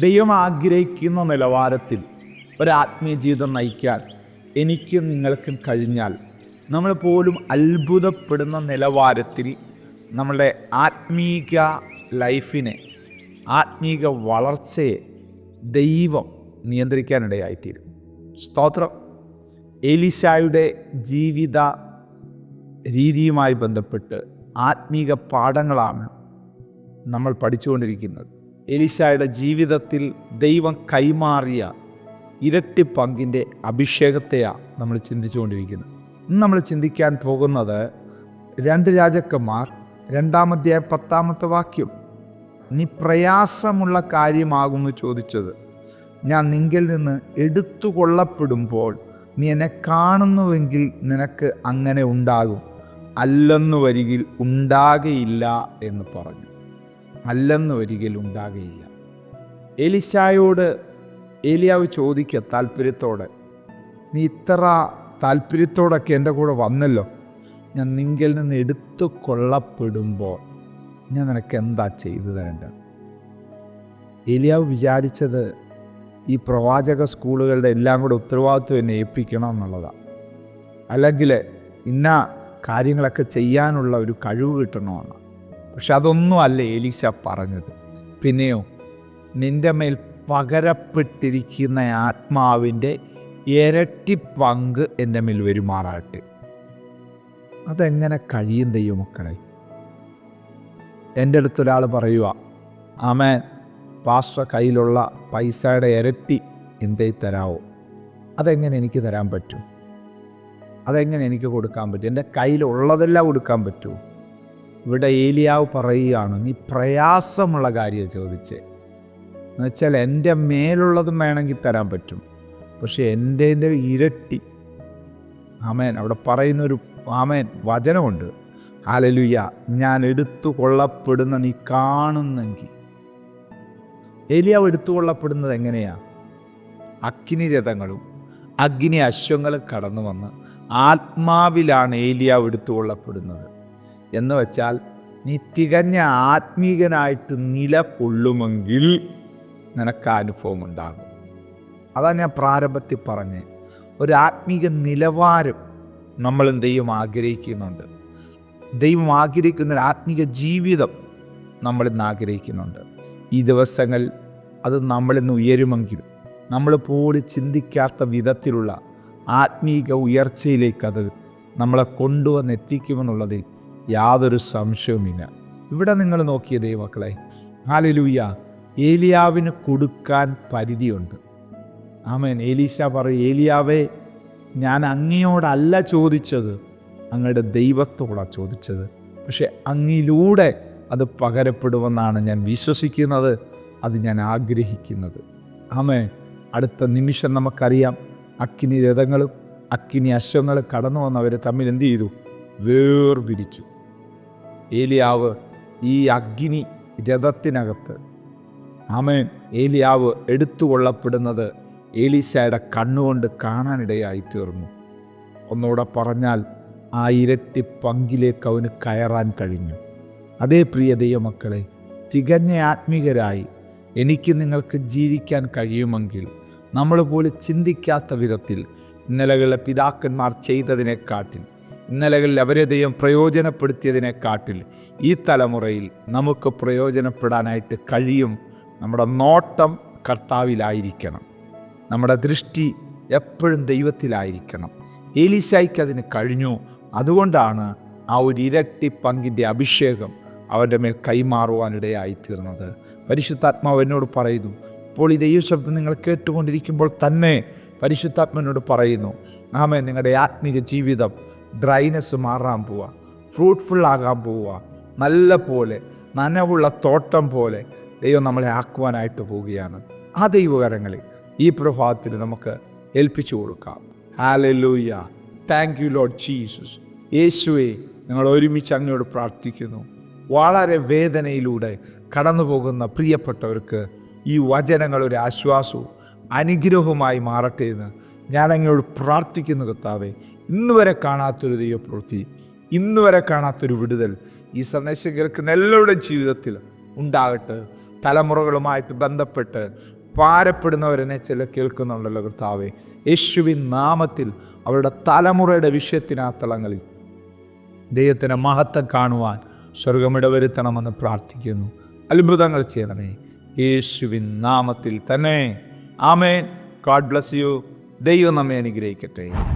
ദൈവം ആഗ്രഹിക്കുന്ന നിലവാരത്തിൽ ഒരാത്മീയ ജീവിതം നയിക്കാൻ എനിക്കും നിങ്ങൾക്കും കഴിഞ്ഞാൽ നമ്മൾ പോലും അത്ഭുതപ്പെടുന്ന നിലവാരത്തിൽ നമ്മളുടെ ആത്മീക ലൈഫിനെ ആത്മീക വളർച്ചയെ ദൈവം നിയന്ത്രിക്കാനിടയായിത്തീരും. സ്തോത്രം. എലിശായുടെ ജീവിത രീതിയുമായി ബന്ധപ്പെട്ട് ആത്മീക പാഠങ്ങളാണ് നമ്മൾ പഠിച്ചുകൊണ്ടിരിക്കുന്നത്. എലിശായുടെ ജീവിതത്തിൽ ദൈവം കൈമാറിയ ഇരട്ടി പങ്കിന്റെ അഭിഷേകത്തെയാണ് നമ്മൾ ചിന്തിച്ചുകൊണ്ടിരിക്കുന്നത്. ഇന്ന് നമ്മൾ ചിന്തിക്കാൻ പോകുന്നത് രണ്ട് രാജാക്കന്മാർ രണ്ടാമധ്യായ പത്താമത്തെ വാക്യം. നീ പ്രയാസമുള്ള കാര്യമാകുന്നു ചോദിച്ചത്. ഞാൻ നിങ്കിൽ നിന്ന് എടുത്തു കൊള്ളപ്പെടുമ്പോൾ നീ എന്നെ കാണുന്നുവെങ്കിൽ നിനക്ക് അങ്ങനെ ഉണ്ടാകും. അല്ലെന്നു വരികിൽ ഉണ്ടാകയില്ല എന്ന് പറഞ്ഞു. അല്ലെന്ന് ഒരിക്കലും ഉണ്ടാകുകയില്ല. എലിശായോട് ഏലിയാവ് ചോദിക്കുക താല്പര്യത്തോടെ നീ ഇത്ര താല്പര്യത്തോടൊക്കെ എന്റെ കൂടെ വന്നല്ലോ. ഞാൻ നിങ്കിൽ നിന്ന് എടുത്തു കൊള്ളപ്പെടുമ്പോൾ ഞാൻ നിനക്ക് എന്താ ചെയ്തു തരേണ്ടത്? ഏലിയാവ് വിചാരിച്ചത് ഈ പ്രവാചക സ്കൂളുകളുടെ എല്ലാം കൂടെ ഉത്തരവാദിത്വം എന്നെ ഏൽപ്പിക്കണം എന്നുള്ളതാണ് അല്ലെങ്കിൽ ഇന്ന കാര്യങ്ങളൊക്കെ ചെയ്യാനുള്ള ഒരു കഴിവ് കിട്ടണമെന്ന് പക്ഷെ അതൊന്നും അല്ല ഏലീസ പറഞ്ഞത്. പിന്നെയോ നിന്റെ മേൽ പകരപ്പെട്ടിരിക്കുന്ന ആത്മാവിന്റെ ഇരട്ടി പങ്ക് എന്റെ മേൽ വരുമാറാട്ടെ അതെങ്ങനെ കഴിയും ദൈവമക്കളെ? എന്റെ അടുത്തൊരാൾ പറയുക ആമേൻ പാസ്റ്റർ കയ്യിലുള്ള പൈസയുടെ ഇരട്ടി എന്തേ തരാവോ? അതെങ്ങനെ എനിക്ക് തരാൻ പറ്റും? അതെങ്ങനെ എനിക്ക് കൊടുക്കാൻ പറ്റും? എന്റെ കയ്യിലുള്ളതെല്ലാം കൊടുക്കാൻ പറ്റുമോ? ഇവിടെ ഏലിയാവ് പറയുകയാണ് നീ പ്രയാസമുള്ള കാര്യം ചോദിച്ചേ. എന്നുവെച്ചാൽ എന്റെ മേലുള്ളതും വേണമെങ്കിൽ തരാൻ പറ്റും. പക്ഷേ എന്റെ ഇരട്ടി. ആമേൻ. അവിടെ പറയുന്നൊരു ആമേൻ വചനമുണ്ട്. ആലലുയ്യ ഞാൻ എടുത്തു കൊള്ളപ്പെടുന്ന നീ കാണുന്നെങ്കിൽ. ഏലിയാവ് എടുത്തു കൊള്ളപ്പെടുന്നത് എങ്ങനെയാ? അഗ്നി രഥങ്ങളും അഗ്നി അശ്വങ്ങളും കടന്നു വന്ന് ആത്മാവിലാണ് ഏലിയാവ് എടുത്തു കൊള്ളപ്പെടുന്നത്. എന്ന് വെച്ചാൽ നീ തികഞ്ഞ ആത്മീകനായിട്ട് നിലകൊള്ളുമെങ്കിൽ നിനക്ക് അനുഭവം ഉണ്ടാകും. അതാ ഞാൻ പ്രാരംഭത്തിൽ പറഞ്ഞ്. ഒരു ആത്മീക നിലവാരം നമ്മളും ദൈവം ആഗ്രഹിക്കുന്നുണ്ട്. ദൈവം ആഗ്രഹിക്കുന്ന ഒരു ആത്മീക ജീവിതം നമ്മളിന്ന് ആഗ്രഹിക്കുന്നുണ്ട്. ഈ ദിവസങ്ങൾ അത് നമ്മളിന്ന് ഉയരുമെങ്കിലും നമ്മൾ പോലും ചിന്തിക്കാത്ത വിധത്തിലുള്ള ആത്മീക ഉയർച്ചയിലേക്ക് അത് നമ്മളെ കൊണ്ടുവന്ന് എത്തിക്കുമെന്നുള്ളതിൽ യാതൊരു സംശയവുമില്ല. ഇവിടെ നിങ്ങൾ നോക്കിയ ദൈവക്കളെ ഹാലലൂയ ഏലിയാവിന് കൊടുക്കാൻ പരിധിയുണ്ട്. ആമേൻ. ഏലീശ പറയും ഏലിയാവേ ഞാൻ അങ്ങയോടല്ല ചോദിച്ചത് അങ്ങയുടെ ദൈവത്തോടാണ് ചോദിച്ചത്. പക്ഷെ അങ്ങിലൂടെ അത് പകരപ്പെടുമെന്നാണ് ഞാൻ വിശ്വസിക്കുന്നത് അത് ഞാൻ ആഗ്രഹിക്കുന്നത്. ആമേ അടുത്ത നിമിഷം നമുക്കറിയാം അക്കിനി രഥങ്ങളും അക്കിനി അശ്വങ്ങളും കടന്നു വന്നവർ തമ്മിൽ എന്തു ചെയ്തു? വേർപിരിച്ചു. ഏലിയാവ് ഈ അഗ്നി രഥത്തിനകത്ത്. ആമേൻ. ഏലിയാവ് എടുത്തുകൊള്ളപ്പെടുന്നത് ഏലീശയുടെ കണ്ണുകൊണ്ട് കാണാനിടയായി തീർന്നു ഒന്നുകൂടെ പറഞ്ഞാൽ ആ ഇരട്ടി പങ്കിലേക്ക് അവന് കയറാൻ കഴിഞ്ഞു. അതേ പ്രിയ ദൈവമക്കളെ തികഞ്ഞ ആത്മീകരായി എനിക്ക് നിങ്ങൾക്ക് ജീവിക്കാൻ കഴിയുമെങ്കിൽ നമ്മൾ പോലും ചിന്തിക്കാത്ത വിധത്തിൽ ഇന്നലകളിലെ പിതാക്കന്മാർ ചെയ്തതിനെക്കാട്ടിൽ ഇന്നലകളിൽ അവരെ ദൈവം പ്രയോജനപ്പെടുത്തിയതിനെക്കാട്ടിൽ ഈ തലമുറയിൽ നമുക്ക് പ്രയോജനപ്പെടാനായിട്ട് കഴിയും നമ്മുടെ നോട്ടം കർത്താവിലായിരിക്കണം. നമ്മുടെ ദൃഷ്ടി എപ്പോഴും ദൈവത്തിലായിരിക്കണം. ഏലിസായിക്ക് അതിന് കഴിഞ്ഞു. അതുകൊണ്ടാണ് ആ ഒരു ഇരട്ടി പങ്കിന്റെ അഭിഷേകം അവരുടെ മേൽ കൈമാറുവാനിടയായിത്തീർന്നത് പരിശുദ്ധാത്മാവ് എന്നോട് പറയുന്നു ഇപ്പോൾ ഈ ദൈവശബ്ദം നിങ്ങൾ കേട്ടുകൊണ്ടിരിക്കുമ്പോൾ തന്നെ പരിശുദ്ധാത്മനോട് പറയുന്നു ആമേ നിങ്ങളുടെ ആത്മീക ജീവിതം ഡ്രൈനെസ് മാറാൻ പോവുക ഫ്രൂട്ട്ഫുൾ ആകാൻ പോവുക നല്ല പോലെ നനവുള്ള തോട്ടം പോലെ ദൈവം നമ്മളെ ആക്കുവാനായിട്ട് പോവുകയാണ്. ആ ദൈവകരങ്ങളിൽ ഈ പ്രഭാതത്തിൽ നമുക്ക് ഏൽപ്പിച്ചു കൊടുക്കാം. Hallelujah thank you Lord Jesus യേശുവെ ഞങ്ങൾ ഒരുമിച്ച് അങ്ങയോട് പ്രാർത്ഥിക്കുന്നു. വളരെ വേദനയിലൂടെ കടന്നു പോകുന്ന പ്രിയപ്പെട്ടവർക്ക് ഈ വചനങ്ങൾ ഒരു ആശ്വാസവും അനുഗ്രഹവുമായി മാറട്ടെ എന്ന് ഞാൻ അങ്ങയോട് പ്രാർത്ഥിക്കുന്നു കർത്താവെ. ഇന്ന് വരെ കാണാത്തൊരു ദൈവപ്രവൃത്തി ഇന്ന് വരെ കാണാത്തൊരു വിടുതൽ ഈ സന്ദേശം കേൾക്കുന്ന എല്ലാവരുടെയും ജീവിതത്തിൽ ഉണ്ടാകട്ടെ. തലമുറകളുമായിട്ട് ബന്ധപ്പെട്ട് ഭാരപ്പെടുന്നവരെന്നെ ചില കേൾക്കുന്നുണ്ടല്ലോ കർത്താവെ. യേശുവിൻ നാമത്തിൽ അവരുടെ തലമുറയുടെ വിഷയത്തിനകത്തളങ്ങളിൽ ദൈവത്തിന്റെ മഹത്വം കാണുവാൻ സ്വർഗമിടവരുത്തണമെന്ന് പ്രാർത്ഥിക്കുന്നു. അത്ഭുതങ്ങൾ ചെയ്യണമേ. യേശുവിൻ നാമത്തിൽ തന്നെ. ആമേൻ. God bless you. ദൈവം നമ്മെ അനുഗ്രഹിക്കട്ടെ.